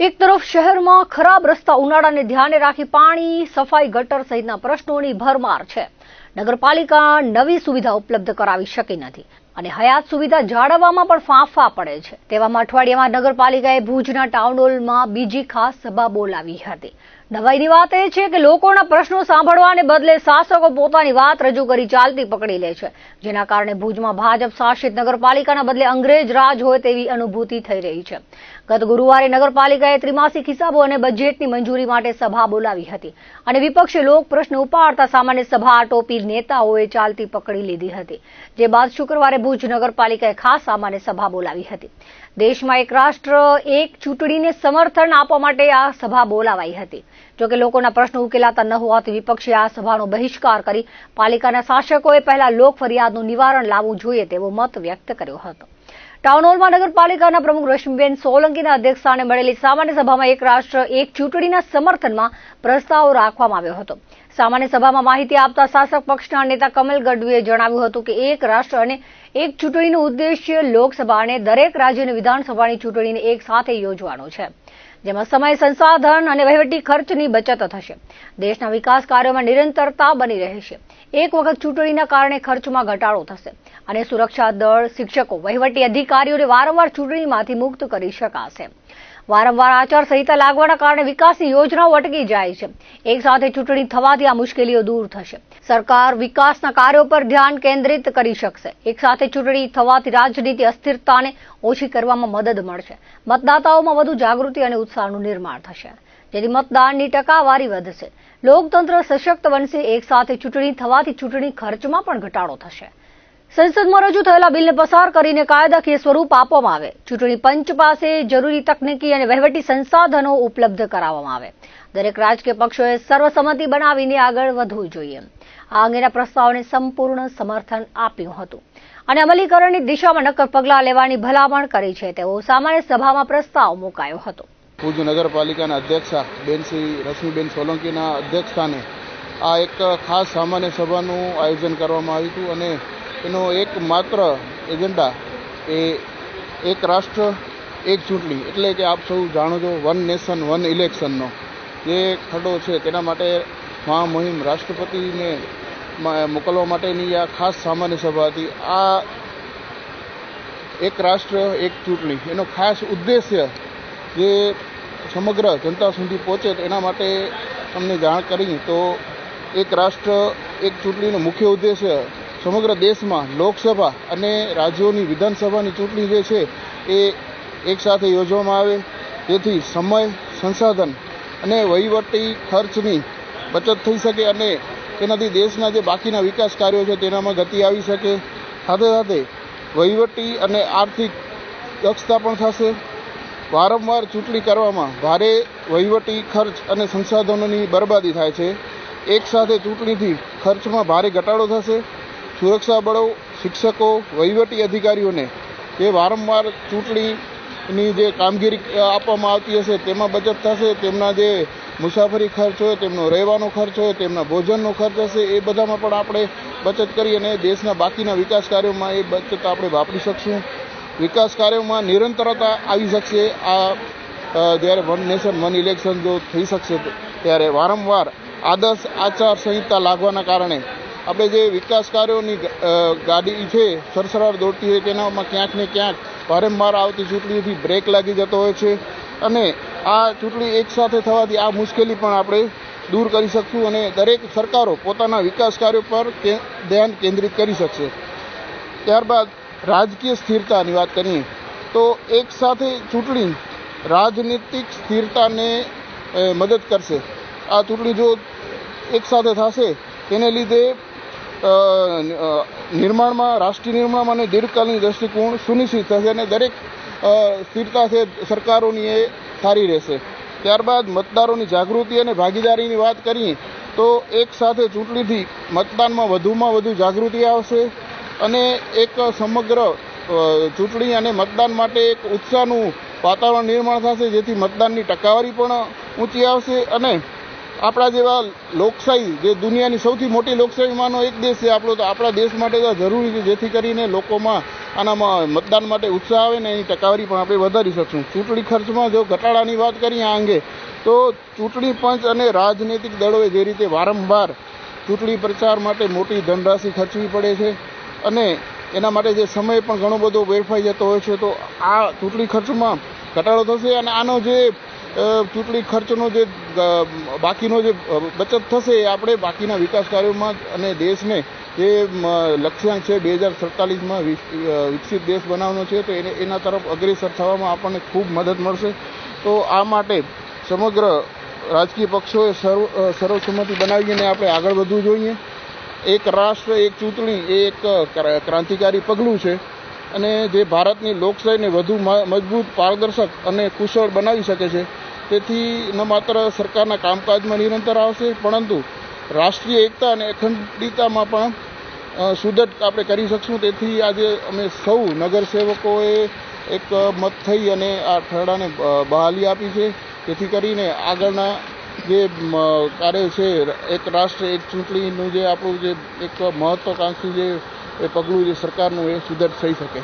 એક તરફ શહેરમાં ખરાબ રસ્તા ઉનાળાને ધ્યાને રાખી પાણી, સફાઈ ગટર સહિતના પ્રશ્નોની ભરમાર છે. નગરપાલિકા નવી સુવિધા ઉપલબ્ધ કરાવી શકી નથી અને હયાત સુવિધા જાળવવામાં પણ ફાંફા પડે છે. તેવામાં અઠવાડિયામાં નગરપાલિકાએ ભુજના ટાઉન હોલમાં બીજી ખાસ સભા બોલાવી હતી. નવાઈની વાત એ છે કે લોકોના પ્રશ્નો સાંભળવાને બદલે શાસકો પોતાની વાત રજૂ કરી ચાલતી પકડી લે છે. જેના કારણે ભુજમાં ભાજપ શાસિત નગરપાલિકાના બદલે અંગ્રેજ રાજ હોય તેવી અનુભૂતિ થઈ રહી છે. ગત ગુરુવારે નગરપાલિકાએ ત્રિમાસિક હિસાબો અને બજેટની મંજૂરી માટે સભા બોલાવી હતી અને વિપક્ષે લોક પ્રશ્ન ઉપાડતા સામાન્ય સભા આટોપી નેતાઓએ ચાલતી પકડી લીધી હતી. જે બાદ શુક્રવારે ભુજ નગરપાલિકાએ ખાસ સામાન્ય સભા બોલાવી હતી. દેશમાં એક રાષ્ટ્ર એક ચૂંટણીને સમર્થન આપવા માટે આ સભા બોલાવાઈ હતી. જોકે લોકોના પ્રશ્નો ઉકેલાતા ન હોવાથી વિપક્ષે આ સભાનો બહિષ્કાર કરી પાલિકાના શાસકોએ પહેલા લોક ફરિયાદનું નિવારણ લાવવું જોઈએ તેવો મત વ્યક્ત કર્યો હતો. ટાઉન હોલમાં નગરપાલિકાના પ્રમુખ રશ્મિબેન સોલંકીના અધ્યક્ષસ્થાને મળેલી સામાન્ય સભામાં એક રાષ્ટ્ર, એક ચૂંટણીના સમર્થનમાં પ્રસ્તાવ રાખવામાં આવ્યો હતો. સામાન્ય સભામાં માહિતી આપતા શાસક પક્ષના નેતા કમલ ગઢવીએ જણાવ્યું હતું કે એક રાષ્ટ્ર અને એક ચૂંટણીનો ઉદ્દેશ્ય લોકસભા અને દરેક રાજ્યની વિધાનસભાની ચૂંટણીને એક સાથે યોજવાનો છે. જેમાં સમય સંસાધન અને વહીવટી ખર્ચની બચત થશે. દેશના વિકાસ કાર્યોમાં નિરંતરતા બની રહેશે. એક વખત ચૂંટણીના કારણે ખર્ચમાં ઘટાડો થશે અને સુરક્ષા દળ, શિક્ષકો, વહીવટી અધિકારીઓને વારંવાર ચૂંટણીમાંથી મુક્ત કરી શકાશે. વારંવાર આચારસંહિતા લાગવાના કારણે વિકાસની યોજનાઓ અટકી જાય છે. એક સાથે ચૂંટણી થવાથી આ મુશ્કેલીઓ દૂર થશે. સરકાર વિકાસના કાર્યો પર ધ્યાન કેન્દ્રિત કરી શકશે. એક સાથે ચૂંટણી થવાથી રાજનીતિ અસ્થિરતાને ઓછી કરવામાં મદદ મળશે. મતદાતાઓમાં વધુ જાગૃતિ અને ઉત્સાહનું નિર્માણ થશે. જેથી મતદાનની ટકાવારી વધશે. લોકતંત્ર સશક્ત બનશે. એક સાથે ચૂંટણી થવાથી ચૂંટણી ખર્ચમાં પણ ઘટાડો થશે. સંસદમાં રજૂ થયેલા બિલને પસાર કરીને કાયદાકીય સ્વરૂપ આપવામાં આવે. ચૂંટણી પંચ પાસે જરૂરી તકનીકી અને વહીવટી સંસાધનો ઉપલબ્ધ કરાવવામાં આવે. દરેક રાજકીય પક્ષોએ સર્વસંમતિ બનાવીને આગળ વધવું જોઈએ. આ અંગેના પ્રસ્તાવને સંપૂર્ણ સમર્થન આપ્યું હતું. અને અમલીકરણની દિશામાં નક્કર પગલાં લેવાની ભલામણ કરી છે તેવો સામાન્ય સભામાં પ્રસ્તાવ મુકાયો હતો. ભુજ નગરપાલિકાના અધ્યક્ષા બેનશ્રી રશ્મિબેન સોલંકીના અધ્યક્ષસ્થાને આ એક ખાસ સામાન્ય સભાનું આયોજન કરવામાં આવ્યું હતું અને એનો એક માત્ર એજન્ડા એ એક રાષ્ટ્ર, એક ચૂંટણી. એટલે કે આપ સૌ જાણો છો વન નેશન વન ઇલેક્શનનો જે ખરડો છે, તેના માટે મહામહિમ રાષ્ટ્રપતિને મોકલવા માટેની આ ખાસ સામાન્ય સભા હતી. આ એક રાષ્ટ્ર, એક ચૂંટણી. એનો ખાસ ઉદ્દેશ્ય જે સમગ્ર જનતા સુધી પહોંચે એના માટે તમને જાણ કરી તો એક રાષ્ટ્ર, એક ચૂંટણીનો મુખ્ય ઉદ્દેશ્ય સમગ્ર દેશમાં લોકસભા અને રાજ્યોની વિધાનસભાની ચૂંટણી જે છે એ એકસાથે યોજવામાં આવે. તેથી સમય, સંસાધન અને વહીવટી ખર્ચની બચત થઈ શકે અને તેનાથી દેશના જે બાકીના વિકાસ કાર્યો છે તેનામાં ગતિ આવી શકે. સાથે સાથે વહીવટી અને આર્થિક દક્ષતા પણ થશે. વારંવાર ચૂંટણી કરવામાં ભારે વહીવટી ખર્ચ અને સંસાધનોની બરબાદી થાય છે. એક સાથે ચૂંટણીથી ખર્ચમાં ભારે ઘટાડો થશે. સુરક્ષા બળો, શિક્ષકો, વહીવટી અધિકારીઓને એ વારંવાર ચૂંટણીની જે કામગીરી આપવામાં આવતી હશે, તેમાં બચત થશે, તેમના જે મુસાફરી ખર્ચ હોય, તેમનો રહેવાનો ખર્ચ હોય, તેમના ભોજનનો ખર્ચ હશે, એ બધામાં પણ આપણે બચત કરી અને દેશના બાકીના વિકાસ કાર્યોમાં એ બચત આપણે વાપરી શકશું. વિકાસ કાર્યોમાં નિરંતરતા આવી શકશે, આ જ્યારે વન નેશન, વન ઇલેક્શન જો થઈ શકશે, ત્યારે વારંવાર આદર્શ આચાર સંહિતા લાગવાના કારણે આપણે જે વિકાસ કાર્યોની ગાડી છે સરસરાર દોડતી હોય તેનામાં ક્યાંક ને ક્યાંક વારંવાર આવતી ચૂંટણીથી બ્રેક લાગી જતો હોય છે અને આ ચૂંટણી એકસાથે થવાથી આ મુશ્કેલી પણ આપણે દૂર કરી શકશું અને દરેક સરકારો પોતાના વિકાસ કાર્યો પર ધ્યાન કેન્દ્રિત કરી શકશે. ત્યારબાદ રાજકીય સ્થિરતાની વાત કરીએ, તો એક સાથે ચૂંટણી રાજનીતિક સ્થિરતાને મદદ કરશે. આ ચૂંટણી જો એક સાથે થશે, તેને લીધે નિર્માણમાં, રાષ્ટ્રીય નિર્માણમાં અને દીર્ઘકાલીન દૃષ્ટિકોણ સુનિશ્ચિત થશે અને દરેક સ્થિરતા છે સરકારોની એ સારી રહેશે. ત્યારબાદ મતદારોની જાગૃતિ અને ભાગીદારીની વાત કરીએ, તો એક સાથે ચૂંટણીથી મતદાનમાં વધુમાં વધુ જાગૃતિ આવશે અને એક સમગ્ર ચૂંટણી અને મતદાન માટે એક ઉત્સાહનું વાતાવરણ નિર્માણ થશે, જેથી મતદાનની ટકાવારી પણ ઊંચી આવશે અને આપણા જેવા લોકશાહી, જે દુનિયાની સૌથી મોટી લોકશાહીમાંનો એક દેશ છે આપણો, તો આપણા દેશ માટે તો જરૂરી છે જેથી કરીને લોકોમાં આનામાં મતદાન માટે ઉત્સાહ આવે ને એની ટકાવારી પણ આપણે વધારી શકશું. ચૂંટણી ખર્ચમાં જો ઘટાડાની વાત કરીએ આ અંગે, તો ચૂંટણી પંચ અને રાજનૈતિક દળોએ જે રીતે વારંવાર ચૂંટણી પ્રચાર માટે મોટી ધનરાશિ ખર્ચવી પડે છે અને એના માટે જે સમય પણ ઘણો બધો વેડફાઈ જતો હોય છે, તો આ ચૂંટણી ખર્ચમાં ઘટાડો થશે અને આનો જે ચૂંટણી ખર્ચનો જે બાકીનો જે બચત થશે એ આપણે બાકીના વિકાસ કાર્યોમાં અને દેશને જે લક્ષ્યાંક છે બે હજાર સડતાલીસમાં વિકસિત દેશ બનાવવાનો છે, તો એને, એના તરફ અગ્રેસર થવામાં આપણને ખૂબ મદદ મળશે. તો આ માટે સમગ્ર રાજકીય પક્ષોએ સર્વ સર્વસંમતિ બનાવીને આપણે આગળ વધવું જોઈએ. એક રાષ્ટ્ર, એક ચૂંટણી એ એક ક્રાંતિકારી પગલું છે. અને જે ભારતની લોકશાહીને વધુ મજબૂત પારદર્શક અને કુશળ બનાવી શકે છે તેથી ન માત્ર સરકારના કામકાજમાં નિરંતર આવશે પરંતુ રાષ્ટ્રીય એકતા અને અખંડિતતામાં પણ અ, આપણે કરી શકશું. તેથી આજે અમે સૌ નગરસેવકોએ એક મત થઈ અને આ ખરડાને બહાલી આપી છે. તેથી કરીને આગળના જે કાર્ય છે એક રાષ્ટ્ર એક ચૂંટણીનું જે આપણું જે એક મહત્વાકાંક્ષી જે એ પગલું જે સરકારનું એ સુધાર થઈ શકે.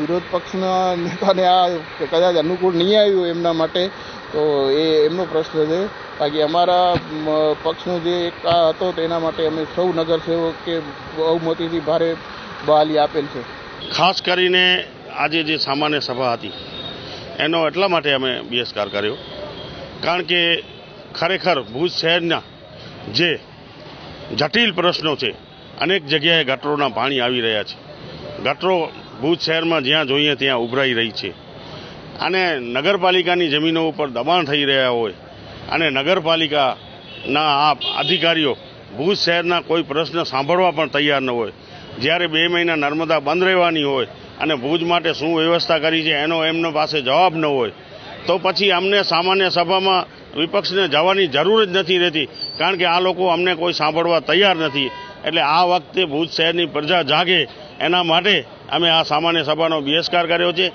વિરોધ પક્ષના નેતાને આ કદાચ અનુકૂળ નહીં આવ્યું એમના માટે, તો એ એમનો પ્રશ્ન છે. બાકી અમારા પક્ષનો જે એક હતો તેના માટે અમે સૌ નગરસેવકે બહુમતીથી ભારે બહાલી આપેલ છે. ખાસ કરીને આજે જે સામાન્ય સભા હતી, એનો એટલા માટે અમે બહિષ્કાર કર્યો. કારણ કે ખરેખર ભુજ શહેરના જે જટિલ પ્રશ્નો છે અનેક જગ્યાએ ગટરોના પાણી આવી રહ્યા છે. ગટરો ભુજ શહેરમાં જ્યાં જોઈએ ત્યાં ઉભરાઈ રહી છે. અને નગરપાલિકાની જમીનો ઉપર દબાણ થઈ રહ્યા હોય અને નગરપાલિકાના આ અધિકારીઓ ભુજ શહેરના કોઈ પ્રશ્ન સાંભળવા પણ તૈયાર ન હોય. જ્યારે બે મહિના નર્મદા બંધ રહેવાની હોય અને ભુજ માટે શું વ્યવસ્થા કરી છે એનો એમનો પાસે જવાબ ન હોય, તો પછી અમને સામાન્ય સભામાં વિપક્ષને જવાની જરૂર જ નથી રહેતી. કારણ કે આ લોકો અમને કોઈ સાંભળવા તૈયાર નથી. એટલે આ વખતે ભુજ શહેરની પ્રજા જાગે. એના માટે અમે આ સામાન્ય સભાનો બહિષ્કાર કર્યો છે.